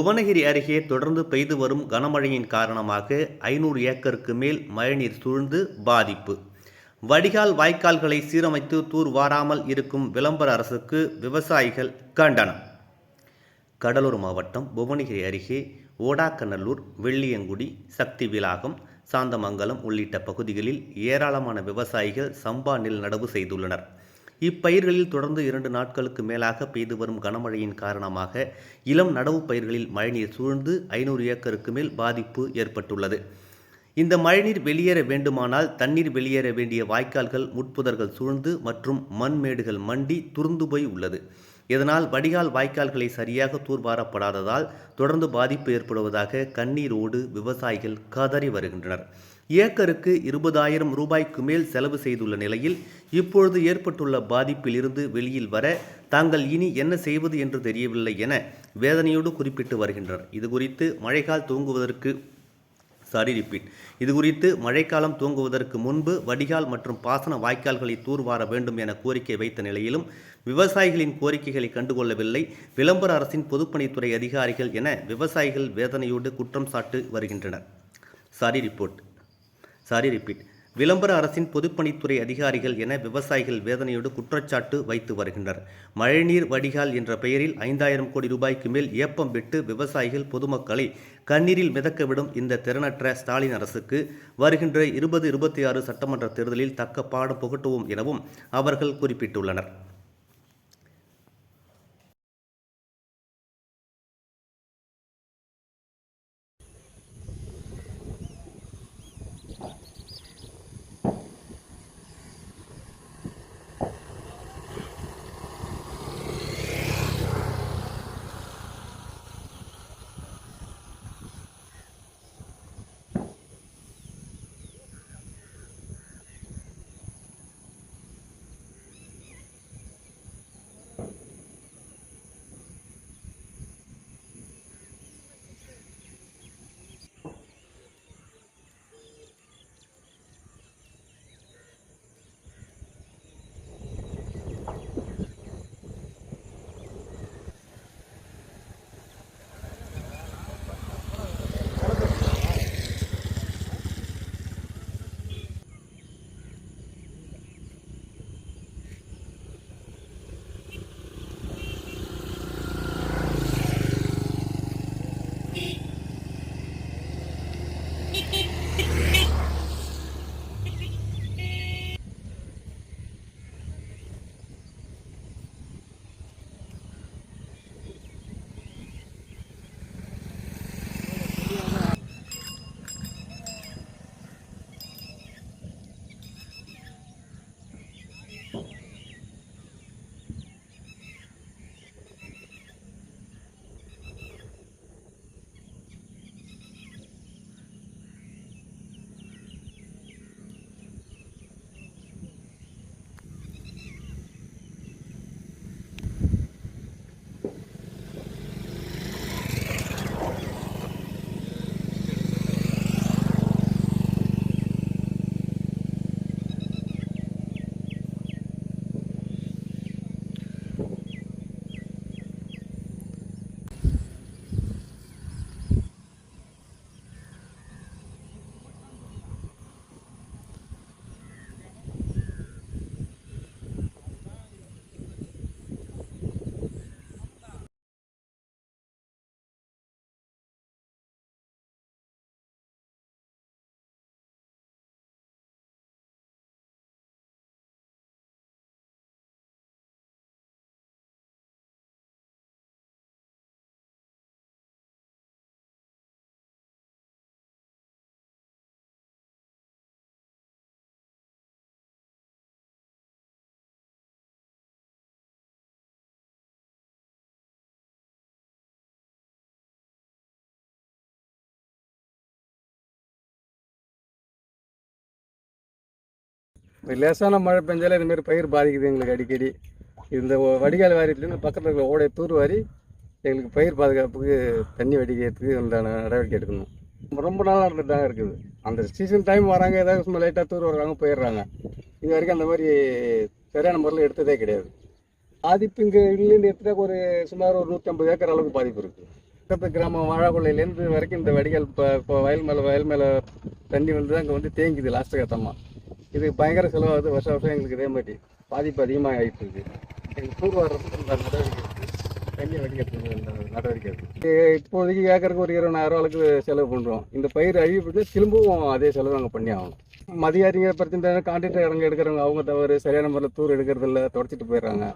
புவனகிரி அருகே தொடர்ந்து பெய்து வரும் கனமழையின் காரணமாக ஐநூறு ஏக்கருக்கு மேல் மழைநீர் சூழ்ந்து பாதிப்பு. வடிகால் வாய்க்கால்களை சீரமைத்து தூர் வாராமல் இருக்கும் விளம்பர அரசுக்கு விவசாயிகள் கண்டனம். கடலூர் மாவட்டம் புவனகிரி அருகே ஓடாக்கநல்லூர் வெள்ளியங்குடி சக்தி விலாகம் சாந்தமங்கலம் உள்ளிட்ட பகுதிகளில் ஏராளமான விவசாயிகள் சம்பா நெல் நடவு செய்துள்ளனர். இப்பயிர்களில் தொடர்ந்து இரண்டு நாட்களுக்கு மேலாக பெய்து வரும் கனமழையின் காரணமாக இளம் நடவு பயிர்களில் மழைநீர் சூழ்ந்து ஐநூறு ஏக்கருக்கு மேல் பாதிப்பு ஏற்பட்டுள்ளது. இந்த மழைநீர் வெளியேற வேண்டுமானால் தண்ணீர் வெளியேற வேண்டிய வாய்க்கால்கள் முட்புதர்கள் சூழ்ந்து மற்றும் மண்மேடுகள் மண்டி துருந்து போய் உள்ளது. இதனால் வடிகால் வாய்க்கால்களை சரியாக தூர்வாரப்படாததால் தொடர்ந்து பாதிப்பு ஏற்படுவதாக கண்ணீரோடு விவசாயிகள் கதறி வருகின்றனர். ஏக்கருக்கு இருபதாயிரம் ரூபாய்க்கு மேல் செலவு செய்துள்ள நிலையில் இப்பொழுது ஏற்பட்டுள்ள பாதிப்பில் இருந்து வெளியில் வர தாங்கள் இனி என்ன செய்வது என்று தெரியவில்லை என வேதனையோடு குறிப்பிட்டு வருகின்றனர். இது குறித்து மழைக்கால் தூங்குவதற்கு சாரி ரிப்பீட் இது குறித்து மழைக்காலம் தூங்குவதற்கு முன்பு வடிகால் மற்றும் பாசன வாய்க்கால்களை தூர்வார வேண்டும் என கோரிக்கை வைத்த நிலையிலும் விவசாயிகளின் கோரிக்கைகளை கண்டுகொள்ளவில்லை விளம்பர அரசின் பொதுப்பணித்துறை அதிகாரிகள் என விவசாயிகள் வேதனையோடு குற்றம் சாட்டு வருகின்றனர். சாரி ரிப்போர்ட் சாரி ரிப்பீட் விளம்பர அரசின் பொதுப்பணித்துறை அதிகாரிகள் என விவசாயிகள் வேதனையோடு குற்றச்சாட்டு வைத்து வருகின்றனர். மழைநீர் வடிகால் என்ற பெயரில் ஐந்தாயிரம் கோடி ரூபாய்க்கு மேல் ஏப்பம் விட்டு விவசாயிகள் பொதுமக்களை கண்ணீரில் மிதக்கவிடும் இந்த திறனற்ற ஸ்டாலின் அரசுக்கு வருகின்ற இருபது இருபத்தி ஆறு சட்டமன்ற தேர்தலில் தக்க பாடம் புகட்டுவோம் எனவும் அவர்கள் குறிப்பிட்டுள்ளனர். லேசான மழை பெஞ்சாலே இந்த மாதிரி பயிர் பாதிக்குது எங்களுக்கு அடிக்கடி. இந்த வடிகால் வாரியத்துலேருந்து பக்கத்தில் இருக்கிற ஓடை தூர் வாரி எங்களுக்கு பயிர் பாதுகாப்புக்கு தண்ணி வடிக்கிறதுக்கு உண்டான நடவடிக்கை எடுக்கணும். ரொம்ப நாளாக இருந்துட்டு தாங்க இருக்குது. அந்த சீசன் டைம் வராங்க ஏதாவது சும்மா லைட்டாக தூர் வர்றாங்க போயிடுறாங்க. இது வரைக்கும் அந்த மாதிரி சரியான முறையில் எடுத்ததே கிடையாது. பாதிப்பு இங்கே இல்லைன்னு எடுத்துட்டா ஒரு சுமார் ஒரு நூற்றி ஐம்பது ஏக்கர் அளவுக்கு பாதிப்பு இருக்குது பக்கத்து கிராமம் வாழாக்குள்ளையிலேருந்து வரைக்கும் இந்த வடிகால் இப்போ இப்போ வயல் மேலே வயல் மேலே தண்ணி வந்து அங்கே வந்து தேங்கிது லாஸ்ட்டு கட்டமாக இது பயங்கர செலவாகுது வருஷம் வருஷம் எங்களுக்கு இதே மாதிரி பாதிப்பு அதிகமாக ஆகிட்டு இருக்கு. எங்களுக்கு தூர் வர்றதுக்கு இந்த நடவடிக்கை தண்ணி வடிக்கிறதுக்கு இந்த நடவடிக்கை இருக்குது இப்போதைக்கு ஏக்கருக்கு ஒரு இருபதாயிரம் அளவுக்கு செலவு பண்ணுறோம் இந்த பயிர் அழிவுக்கு திரும்பவும் அதே செலவு நாங்கள் பண்ணி ஆகணும். மதியாரிங்க பிரச்சனை கான்ட்ராக்டர் இறங்க எடுக்கிறவங்க அவங்க தவறு சரியான முறையில் தூர் எடுக்கிறதில்ல தொடச்சிட்டு போயிடுறாங்க.